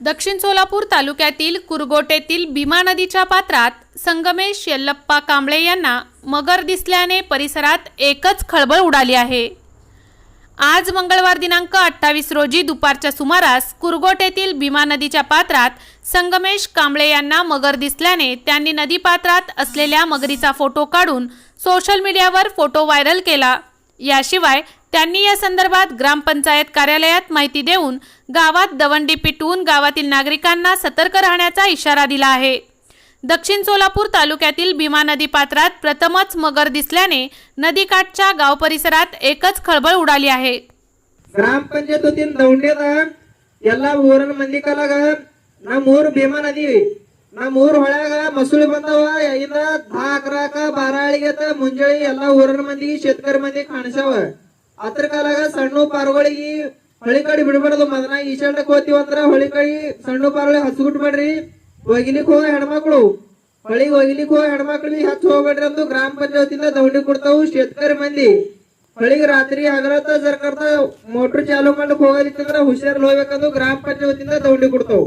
दक्षिण सोलापूर तालुक्यातील कुरगोटेतील भीमा नदीच्या पात्रात संगमेश यल्लप्पा कांबळे यांना मगर दिसल्याने परिसरात एकच खळबळ उडाली आहे. आज मंगळवार दिनांक अठ्ठावीस रोजी दुपारच्या सुमारास कुरगोटेतील भीमा नदीच्या पात्रात संगमेश कांबळे यांना मगर दिसल्याने त्यांनी नदीपात्रात असलेल्या मगरीचा फोटो काढून सोशल मीडियावर फोटो व्हायरल केला. याशिवाय त्यांनी या संदर्भात ग्रामपंचायत कार्यालयात माहिती देऊन गावात दवंडी पिटवून गावातील नागरिकांना सतर्क राहण्याचा इशारा दिला आहे दक्षिण सोलापूर तालुक्यातील भीमा नदी पात्रात प्रथमच मगर दिसल्याने नदीकाठच्या गाव परिसरात एकच खळबळ उडाली आहे ಗ್ರಾಮ ಪಂಚಾಯತ್ ವತಿಯಿಂದ ದೌಂಡ್ಯದ ಎಲ್ಲಾ ಊರಿನ ಮಂದಿ ಕಲಾಗ ನಮ್ಮ ಊರ್ ಭೀಮಾ ನದಿ ನಮ್ಮ ಊರ್ ಹೊಳ್ಯಾಗ ಮಸುಳಿ ಬಂದವ ಇದ ದಾ ಅಕರಾಕ ಬಾರಾಳಿಗೆತ ಮುಂಜಾಳಿ ಎಲ್ಲಾ ಊರಿನ ಮಂದಿಗೆ ಶೇತಕರಿ ಮಂದಿ ಕಾಣಿಸ್ಯಾವ ಅದ್ರ ಕಾಲಾಗ ಸಣ್ಣ ಪಾರುಗಳಿಗೆ ಹೊಳಿ ಕಡೆ ಬಿಡಬಾರ್ದು ಮದನ ಈಶಾಟಕ್ ಅಂದ್ರ ಹೊಳಿ ಕಡೆ ಸಣ್ಣ ಪಾರುಗಳಿಗೆ ಹಸುಗುಟ್ಬೇಡ್ರಿ ಒಗಿಲಿಕ್ ಹೋಗ ಹೆಣ್ಮಕ್ಳು. ಹೊಳಿಗೆ ಒಗಿಲಿಕ್ ಹೋಗ ಹೆಣ್ಮಕ್ಳಿಗೆ ಹಚ್ಚ ಹೋಗ್ಬೇಡ್ರಿ ಅಂತ ಗ್ರಾಮ ಪಂಚಾಯತಿಂದ ದೌಂಡಿ ಕೊಡ್ತಾವು ಶೇತಕರಿ ಮಂದಿ. ಹೊಳಿಗೆ ರಾತ್ರಿ ಹಗರತ ಸರ್ಕಾರದ ಮೋಟ್ರ್ ಚಾಲು ಮಾಡಕ್ ಹೋಗೋದಿತ್ತಂದ್ರ ಹುಷಾರ್ ಹೋಗ್ಬೇಕಂದು ಗ್ರಾಮ ಪಂಚಾಯತಿಂದ ದೌಂಡಿ ಕೊಡ್ತಾವ್.